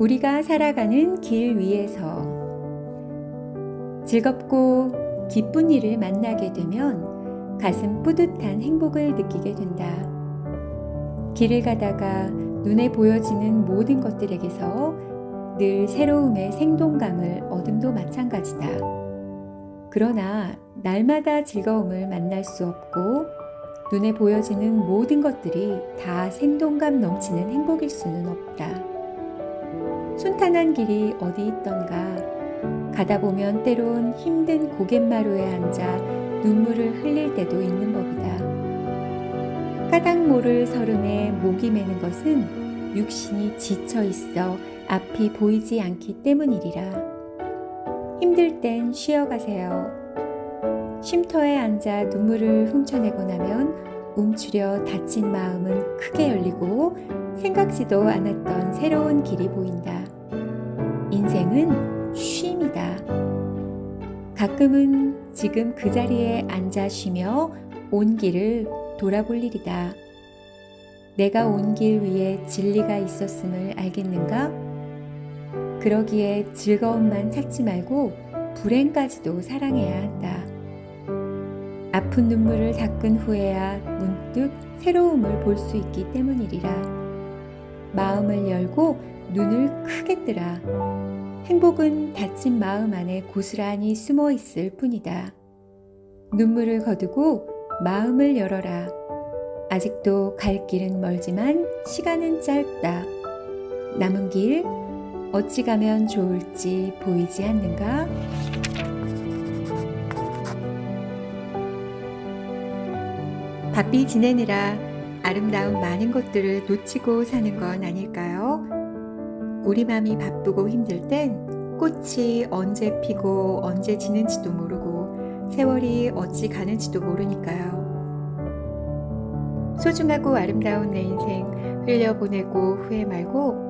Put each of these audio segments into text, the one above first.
우리가 살아가는 길 위에서 즐겁고 기쁜 일을 만나게 되면 가슴 뿌듯한 행복을 느끼게 된다. 길을 가다가 눈에 보여지는 모든 것들에게서 늘 새로움의 생동감을 얻음도 마찬가지다. 그러나 날마다 즐거움을 만날 수 없고 눈에 보여지는 모든 것들이 다 생동감 넘치는 행복일 수는 없다. 순탄한 길이 어디 있던가 가다 보면 때론 힘든 고갯마루에 앉아 눈물을 흘릴 때도 있는 법이다. 까닭 모를 서름에 목이 메는 것은 육신이 지쳐 있어 앞이 보이지 않기 때문이리라. 힘들 땐 쉬어가세요. 쉼터에 앉아 눈물을 훔쳐내고 나면 움츠려 다친 마음은 크게 열리고 생각지도 않았던 새로운 길이 보인다. 인생은 쉼이다. 가끔은 지금 그 자리에 앉아 쉬며 온 길을 돌아볼 일이다. 내가 온 길 위에 진리가 있었음을 알겠는가? 그러기에 즐거움만 찾지 말고 불행까지도 사랑해야 한다. 아픈 눈물을 닦은 후에야 문득 새로움을 볼 수 있기 때문이리라. 마음을 열고 눈을 크게 뜨라. 행복은 닫힌 마음 안에 고스란히 숨어 있을 뿐이다. 눈물을 거두고 마음을 열어라. 아직도 갈 길은 멀지만 시간은 짧다. 남은 길 어찌 가면 좋을지 보이지 않는가? 바삐 지내느라 아름다운 많은 것들을 놓치고 사는 건 아닐까요? 우리 맘이 바쁘고 힘들 땐 꽃이 언제 피고 언제 지는지도 모르고 세월이 어찌 가는지도 모르니까요. 소중하고 아름다운 내 인생 흘려보내고 후회 말고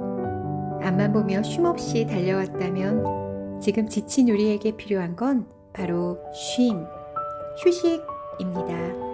앞만 보며 쉼없이 달려왔다면 지금 지친 우리에게 필요한 건 바로 쉼, 휴식입니다.